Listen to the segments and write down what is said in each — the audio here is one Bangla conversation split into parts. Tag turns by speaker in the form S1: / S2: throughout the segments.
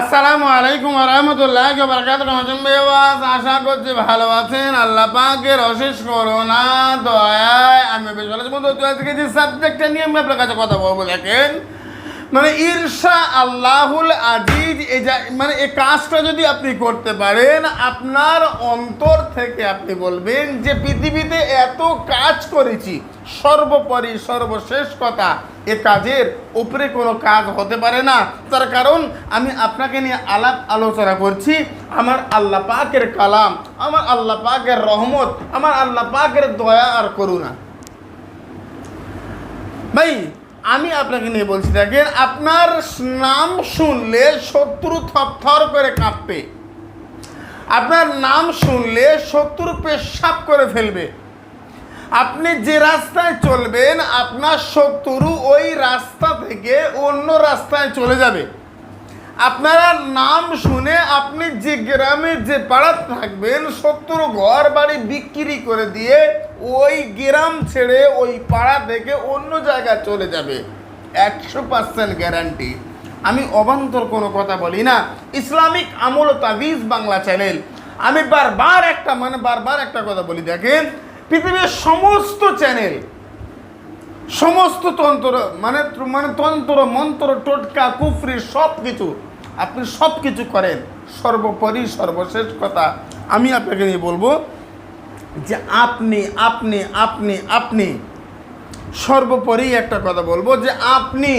S1: আসসালামু আলাইকুম রহমতুল্লাহ বরকাত রহমান বেওয়াজ আশা করছি ভালো আছেন। আল্লাহ পাকের অশেষ করোনা দয়ায় আমি বেশ ভালো বন্ধু, তো আজকে যে সাবজেক্টটা নিয়ে আমি আপনার কাছে কথা বলব, দেখেন মানে ঈর্ষা আল্লাহুল আজিজ, এই যা মানে এই কাজটা যদি আপনি করতে পারেন, আপনার অন্তর থেকে আপনি বলবেন যে পৃথিবীতে এত কাজ করেছি, সর্বোপরি, সর্বশেষ কথা এ কাজের উপরে কোনো কাজ হতে পারে না। তার কারণ আমি আপনাকে নিয়ে আলাপ আলোচনা করছি। আমার আল্লাহ পাকের কালাম, আমার আল্লাহ পাকের রহমত, আমার আল্লাহ পাকের দয়া আর করুণা। ভাই, আমি আপনাকে নিয়ে বলছি দেখেন, আপনার নাম শুনলে শত্রু থরথর করে কাঁপবে। আপনার নাম শুনলে শত্রু পেশাব করে ফেলবে। আপনি যে রাস্তায় চলবেন, আপনার শত্রু ওই রাস্তা থেকে অন্য রাস্তায় চলে যাবে। আপনারা নাম শুনে আপনি যে গ্রামে, যে পাড়াতে থাকবেন শত্রু ঘর বাড়ি বিক্রি করে দিয়ে ওই গ্রাম ছেড়ে ওই পাড়া থেকে অন্য জায়গায় চলে যাবে। একশো পার্সেন্ট গ্যারান্টি। আমি অবান্তর কোনো কথা বলি না। ইসলামিক আমল তাবিজ বাংলা চ্যানেল। আমি বারবার একটা মানে বারবার একটা কথা বলি, দেখেন পৃথিবীর সমস্ত চ্যানেল সমস্ত তন্ত্র মানে মানে তন্ত্র, মন্ত্র, টোটকা, কুফরি সব কিছু আপনি সব কিছু করেন। সর্বোপরি, সর্বশেষ কথা আমি আপনাকে নিয়ে বলব যে আপনি আপনি আপনি আপনি, সর্বোপরি একটা কথা বলব যে আপনি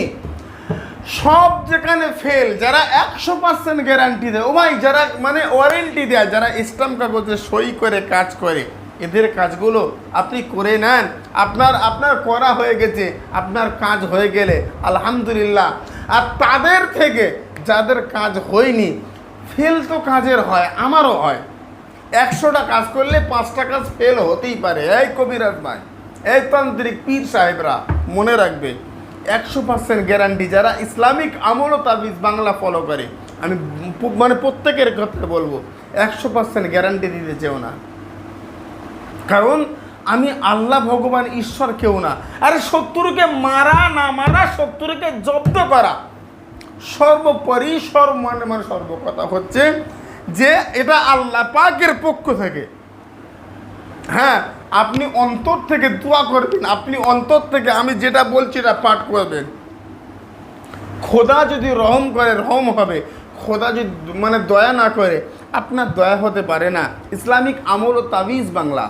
S1: সব যেখানে ফেল যারা একশো পার্সেন্ট গ্যারান্টি দেয়, ও ভাই, যারা মানে ওয়ারেন্টি দেয়, যারা স্টাম্প কাগজে সই করে, কাজ করে এদের কাজগুলো আপনি করে নেন। আপনার আপনার করা হয়ে গেছে, আপনার কাজ হয়ে গেলে, আলহামদুলিল্লাহ। আর তাদের থেকে যাদের কাজ হয়নি ফেল তো কাজের হয়, আমারও হয়। একশোটা কাজ করলে পাঁচটা কাজ ফেল হতেই পারে। এই কবিরাজ ভাই, এই তান্ত্রিক পীর সাহেবরা, মনে রাখবে, একশো পার্সেন্ট গ্যারান্টি যারা ইসলামিক আমল ও তাবিজ বাংলা ফলো করে। আমি মানে প্রত্যেকের কথা বলব, একশো পার্সেন্ট গ্যারান্টি দিতে চেও না। কারণ আমি আল্লাহ ভগবান, ঈশ্বর কেউ না। আরে শত্রুকে মারা, না মারা, শত্রুকে জব্দ করা। সর্বোপরি সর্ব মানে মানে সর্বকথা হচ্ছে যে এটা আল্লাহ পাকের পক্ষ থেকে। হ্যাঁ আপনি অন্তর থেকে দোয়া করবেন, আপনি অন্তর থেকে আমি যেটা বলছি এটা পাঠ করবেন। খোদা যদি রহম করে, রহম হবে। খোদা যদি মানে দয়া না করে, আপনার দয়া হতে পারে না। ইসলামিক আমল ও তাবিজ বাংলা।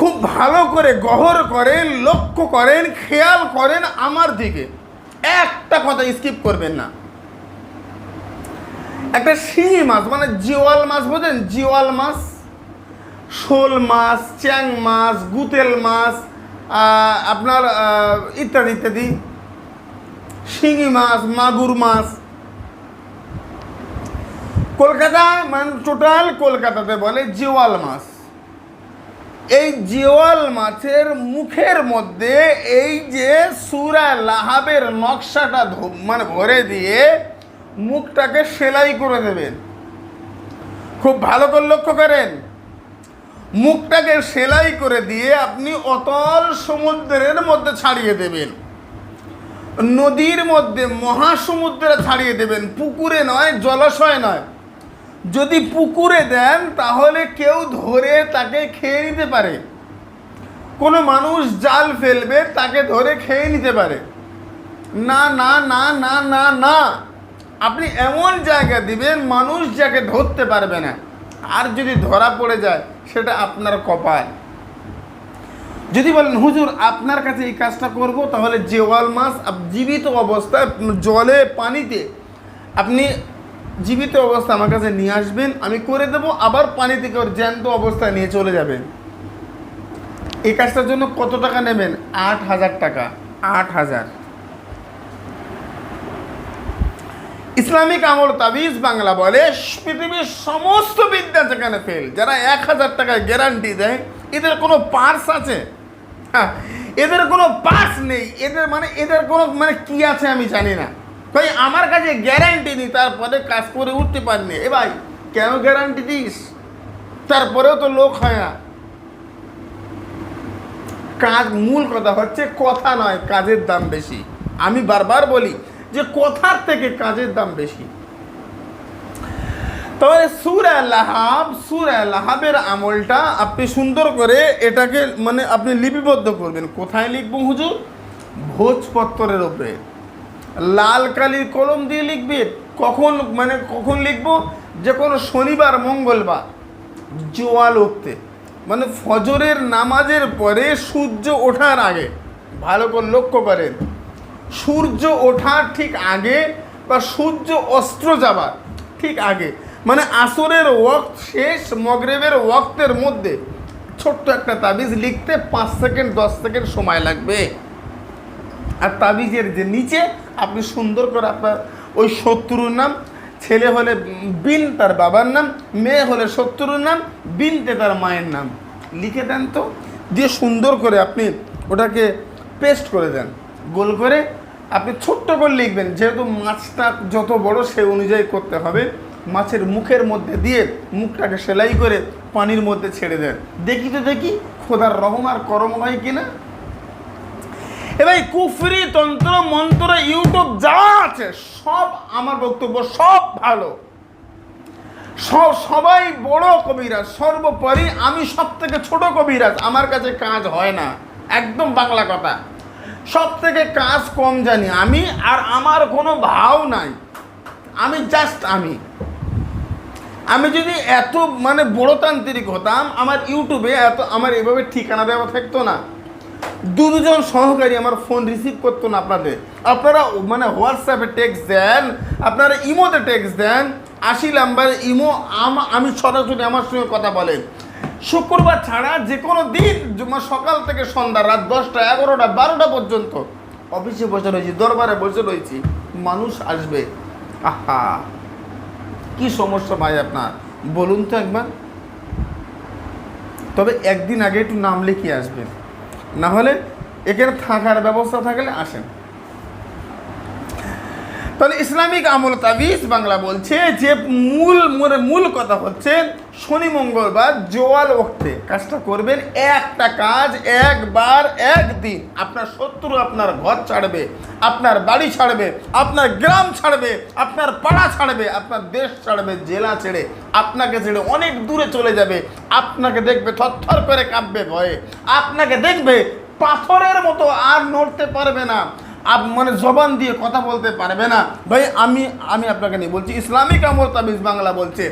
S1: খুব ভালো করে গহর করেন, লক্ষ্য করেন, খেয়াল করেন আমার দিকে। একটা কথা স্কিপ করবেন না। একটা শিঙি মাছ মানে জিওয়াল মাছ বোঝেন? জিওয়াল মাছ, শোল মাছ, চ্যাং মাছ, গুতেল মাছ আপনার ইত্যাদি ইত্যাদি। শিঙি মাছ, মাগুর মাছ। কলকাতা মানে টোটাল কলকাতাতে বলে জিওয়াল মাছ। এই জিওয়াল মাছের মুখের মধ্যে এই যে সুরা লাহাবের নকশাটা মানে ভরে দিয়ে মুখটাকে সেলাই করে দেবেন। খুব ভালো করে লক্ষ্য করেন। মুখটাকে সেলাই করে দিয়ে আপনি অতল সমুদ্রের মধ্যে ছাড়িয়ে দেবেন। নদীর মধ্যে মহাসমুদ্রে ছাড়িয়ে দেবেন। পুকুরে নয়, জলাশয় নয়। যদি পুকুরে দেন, তাহলে কেউ ধরে তাকে খেয়ে নিতে পারে। কোনো মানুষ জাল ফেলবে, তাকে ধরে খেয়ে নিতে পারে। না না না না না না। আপনি এমন জায়গা দিবেন, মানুষ যাকে ধরতে পারবে না। আর যদি ধরা পড়ে যায়, সেটা আপনার কপাল। যদি বলেন, হুজুর, আপনার কাছে এই কাজটা করব, তাহলে জেওয়াল মাছ জীবিত অবস্থায় জলে, পানিতে আপনি জীবিত অবস্থা আমার কাছে নিয়ে আসবেন, আমি করে দেবো, আবার পানি থেকে ওর জ্যান্ত অবস্থায় নিয়ে চলে যাবেন। এই কাজটার জন্য কত টাকা নেবেন? আট হাজার টাকা। আট হাজার। ইসলামিক আমল তাবিজ বাংলা বলে, পৃথিবীর সমস্ত বিদ্যা যেখানে ফেল যারা এক হাজার টাকায় গ্যারান্টি দেয়, এদের কোনো পার্স আছে? হ্যাঁ এদের কোনো পার্স নেই। এদের মানে এদের কোনো মানে কি আছে আমি জানি না। ভাই আমার কাছে গ্যারান্টি নেই, তারপরে কাজ করে উঠতে পারিনি এ ভাই, কেন গ্যারান্টি দিস? তারপরেও তো লোক হয় না। কাজ মূল কথা হচ্ছে, কথা নয়, কাজের দাম বেশি। আমি বারবার বলি যে, কথার থেকে কাজের দাম বেশি। তবে সুরা লাহাব, সুরা লাহাবের আমলটা আপনি সুন্দর করে এটাকে মানে আপনি লিপিবদ্ধ করবেন। কোথায় লিখব হুজুর? ভোজপত্রের ওপরে লাল কালির কলম দিয়ে লিখবে, কখন মানে কখন লিখব? যে কোনো শনিবার, মঙ্গলবার, জোয়াল উঠতে। মানে ফজরের নামাজের পরে সূর্য ওঠার আগে, ভালো করে লক্ষ্য করেন, সূর্য ওঠার ঠিক আগে বা সূর্য অস্ত্র যাবার ঠিক আগে। মানে আসরের ওয়াক্ত শেষ, মগরেবের ওয়াক্তের মধ্যে ছোট্ট একটা তাবিজ লিখতে পাঁচ সেকেন্ড, দশ সেকেন্ড সময় লাগবে। আর তাবিজের যে নিচে, আপনি সুন্দর করে আপনার ওই শত্রুর নাম, ছেলে হলে বিন তার বাবার নাম, মেয়ে হলে শত্রুর নাম, বিনতে তার মায়ের নাম। লিখে দেন তো, দিয়ে সুন্দর করে আপনি ওটাকে পেস্ট করে দেন। গোল করে আপনি ছোট্ট করে লিখবেন, যেহেতু মাছটা যত বড় সে অনুযায়ী করতে হবে। মাছের মুখের মধ্যে দিয়ে মুখটাকে সেলাই করে পানির মধ্যে ছেড়ে দেন। দেখি তো দেখি, খোদার রহম আর করম হয় কিনা। এবার কুফরি তন্ত্র, মন্ত্র, ইউটিউব যা আছে, সব আমার বক্তব্য, সব ভালো। সব, সবাই বড় কবিরাজ, সর্বোপরি আমি সব থেকে ছোট কবিরাজ, আমার কাছে কাজ হয় না, একদম বাংলা কথা। সব থেকে কাজ কম জানি আমি, আর আমার কোনো ভাও নাই। আমি জাস্ট আমি। আমি যদি এত মানে বড় তান্ত্রিক হতাম, আমার ইউটিউবে এত, আমার এভাবে ঠিকানা দেওয়া থাকতো না। দু দুজন সহকারী আমার ফোন রিসিভ করতো না আপনাদের। আপনারা মানে হোয়াটসঅ্যাপে টেক্সট দেন, আপনারা ইমোতে টেক্সট দেন, আশি নাম্বার ইমো আম- সরাসরি আমার সঙ্গে কথা বলেন। শুক্রবার ছাড়া যে কোনো দিন সকাল থেকে সন্ধ্যা রাত দশটা, এগারোটা, বারোটা পর্যন্ত অফিসে বসে রয়েছি, দরবারে বসে রয়েছি, মানুষ আসবে। আহা, কি সমস্যা ভাই আপনার? বলুন তো একবার। তবে একদিন আগে একটু নাম লিখিয়ে আসবেন। না হলে এখানে থাকার ব্যবস্থা থাকলে আসেন। তাহলে ইসলামিক আমল তাবিজ বাংলা বলছে যে মূল মানে মূল কথা হচ্ছে শনি, মঙ্গলবার জোয়াল ওক্তে কাজটা করবেন একটা কাজ একবার, একদিন। আপনার শত্রু আপনার ঘর ছাড়বে, আপনার বাড়ি ছাড়বে, আপনার গ্রাম ছাড়বে, আপনার পাড়া ছাড়বে, আপনার দেশ ছাড়বে, জেলা ছেড়ে, আপনাকে ছেড়ে অনেক দূরে চলে যাবে। আপনাকে দেখবে থরথর করে কাঁপবে ভয়ে। আপনাকে দেখবে পাথরের মতো আর নড়তে পারবে না। আপ মানে জবান দিয়ে কথা বলতে পারবে না। ভাই, আমি আমি আপনাকে নিয়ে বলছি, ইসলামিক আমল তাবিজ বাংলা বলছে,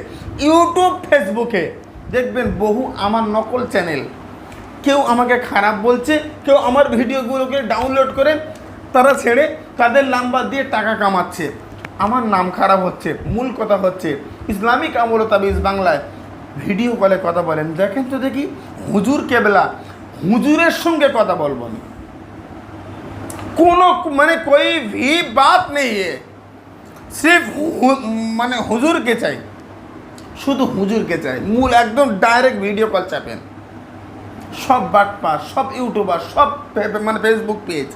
S1: ইউটিউব ফেসবুকে দেখবেন বহু আমার নকল চ্যানেল। কেউ আমাকে খারাপ বলছে, কেউ আমার ভিডিওগুলোকে ডাউনলোড করে তারা ছেড়ে তাদের নাম্বার দিয়ে টাকা কামাচ্ছে। আমার নাম খারাপ হচ্ছে, মূল কথা হচ্ছে, ইসলামিক আমল তাবিজ বাংলায় ভিডিও কলে কথা বলেন। দেখেন তো দেখি, হুজুর কেবলা, হুজুরের সঙ্গে কথা বলব আমি। কোনো মানে कोई भी बात नहीं है सिर्फ हु- মানে হুজুরকে চাই শুধু হুজুরকে চাই মূল একদম ডাইরেক্ট ভিডিও কল চাপেন সব বাটপার সব ইউটিউবার সব ফে- মানে ফেসবুক পেজ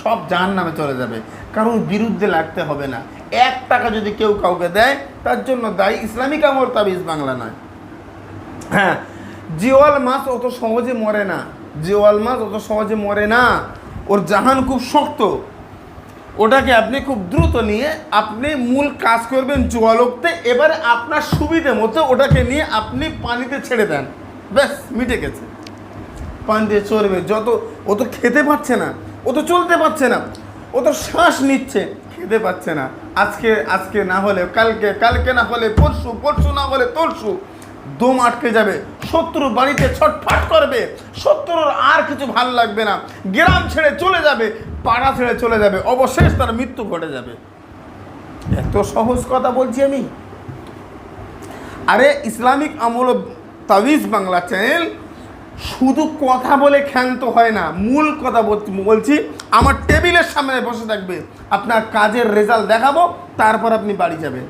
S1: সব জাহান নামে চলে যাবে কারণ বিরুদ্ধে লাগতে হবে না এক টাকা যদি কেউ কাউকে দেয় তার জন্য দায়ী ইসলামিক আমল তাবিজ বাংলা নয় হ্যাঁ জিওয়াল মাছ অত সহজে মরে না জিওয়াল মাছ অত সহজে মরে না ওর জাহান খুব শক্ত। ওটাকে আপনি খুব দ্রুত নিয়ে আপনি মূল কাজ করবেন জোয়ালোকতে। এবারে আপনার সুবিধে মতো ওটাকে নিয়ে আপনি পানিতে ছেড়ে দেন। ব্যাস, মিটে গেছে। পানি দিয়ে চড়বে যত, ও তো খেতে পাচ্ছে না। ও তো চলতে পারছে না। ও তো শ্বাস নিচ্ছে। খেতে পাচ্ছে না। আজকে আজকে না হলে, কালকে কালকে না হলে পরশু পরশু না হলে তরশু। দম আটকে যাবে। শত্রু বাড়িতে ছটফট করবে। শত্রুর আর কিছু ভালো লাগবে না। গ্রাম ছেড়ে চলে যাবে, পাড়া ছেড়ে চলে যাবে। অবশেষ তার মৃত্যু ঘটে যাবে। এত সহজ কথা বলছি আমি। আরে, ইসলামিক আমল তাবিজ বাংলা চ্যানেল শুধু কথা বলে ক্ষান্ত হয় না, মূল কথা বলছি আমার টেবিলের সামনে বসে থাকবে। আপনার কাজের রেজাল্ট দেখাবো, তারপর আপনি বাড়ি যাবেন।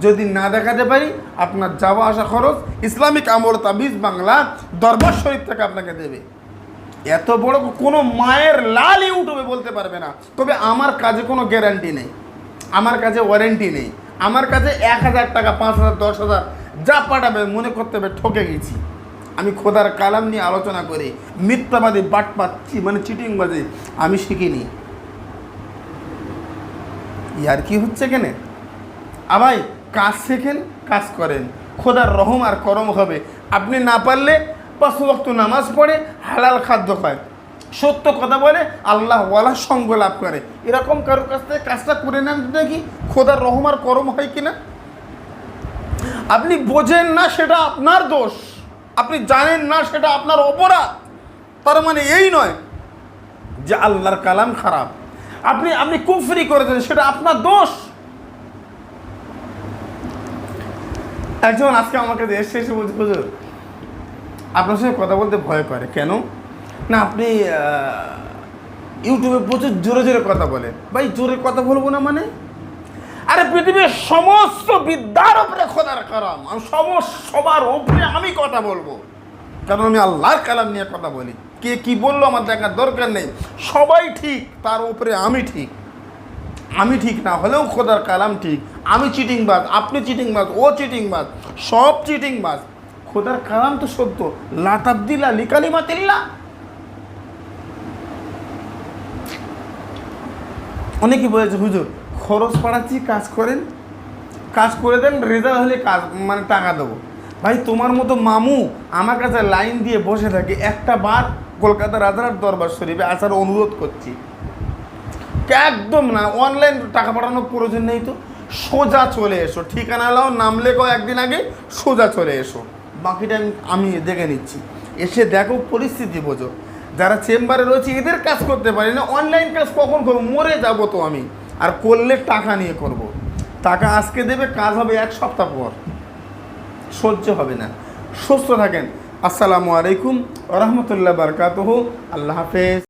S1: যদি না দেখাতে পারি, আপনার যাওয়া আসা খরচ, ইসলামিক আমর তাবিজ বাংলা দরবার শরীফ থেকে আপনাকে দেবে। এত বড় কোনো মায়ের লাল ইউটিউবে বলতে পারবে না। তবে আমার কাজে কোনো গ্যারান্টি নেই। আমার কাছে ওয়ারেন্টি নেই। আমার কাছে এক হাজার টাকা, পাঁচ হাজার, দশ হাজার, যা পাঠাবে, মনে করতে হবে ঠকে গেছি। আমি খোদার কালাম নিয়ে আলোচনা করি। মিথ্যাবাদী বাটপাত চি- মানে চিটিংবাজি, আমি শিখিনি। ইয়ার কি হচ্ছে কেনে আবাই কাজ শেখেন, কাজ করেন। খোদার রহম আর করম হবে। আপনি না পারলে পাঁচ ওয়াক্ত নামাজ পড়ে হালাল খাদ্য খায়। সত্য কথা বলে আল্লাহ ওয়ালা সঙ্গ লাভ করে। এরকম কারোর কাছ থেকে কাজটা করে নেন দেখি খোদার রহম আর করম হয় কিনা। আপনি বোঝেন না সেটা আপনার দোষ। আপনি জানেন না সেটা আপনার অপরাধ। তার মানে এই নয় যে আল্লাহর কালাম খারাপ। আপনি আপনি কুফরি করেছেন, সেটা আপনার দোষ। একজন আজকে আমাকে এসে এসে বলছে, হুজুর, আপনার সঙ্গে কথা বলতে ভয় করে, কেন? না, আপনি ইউটিউবে প্রচুর জোরে জোরে কথা বলেন ভাই, জোরে কথা বলব না মানে? আরে, পৃথিবীর সমস্ত বিদ্যার উপরে খোদার আমি সমস্ত সবার উপরে আমি কথা বলব। কারণ আমি আল্লাহর কালাম নিয়ে কথা বলি। কে কি বলল আমার দেখার দরকার নেই। সবাই ঠিক, তার উপরে আমি ঠিক। আমি ঠিক না হলেও খোদার কালাম ঠিক। আমি চিটিংবাজ, আপনি চিটিংবাজ, ও চিটিং চিটিংবাজ, সব চিটিংবাজ। খোদার কালাম তো সত্য। লাতাবদিল্লা লিকালিমাতিল্লা অনেকে বলেছে, হুজুর, খরচ পাড়াচ্ছি কাজ করেন। কাজ করে দেন, রেজাল্ট হলে কাজ মানে টাকা দেবো। ভাই, তোমার মতো মামু আমার কাছে লাইন দিয়ে বসে থাকে, একটা বার কলকাতা রাজার দরবার শরীফে আসার অনুরোধ করছি। একদম না অনলাইন টাকা পাঠানোর প্রয়োজন নেই তো। সোজা চলে এসো, ঠিকানা লাও নাম লেখো একদিন আগে, সোজা চলে এসো। বাকিটা আমি দেখে নিচ্ছি। এসে দেখো পরিস্থিতি বোঝো। যারা চেম্বারে রয়েছে, এদের কাজ করতে পারি না অনলাইন কাজ কখন করব? মরে যাব তো আমি। আর করলে টাকা নিয়ে করব। টাকা আজকে দেবে, কাজ হবে এক সপ্তাহ পর। সহ্য হবে না। সুস্থ থাকেন। আসসালামু আলাইকুম রহমতুল্লাহ বারকাতহ। আল্লাহ হাফেজ।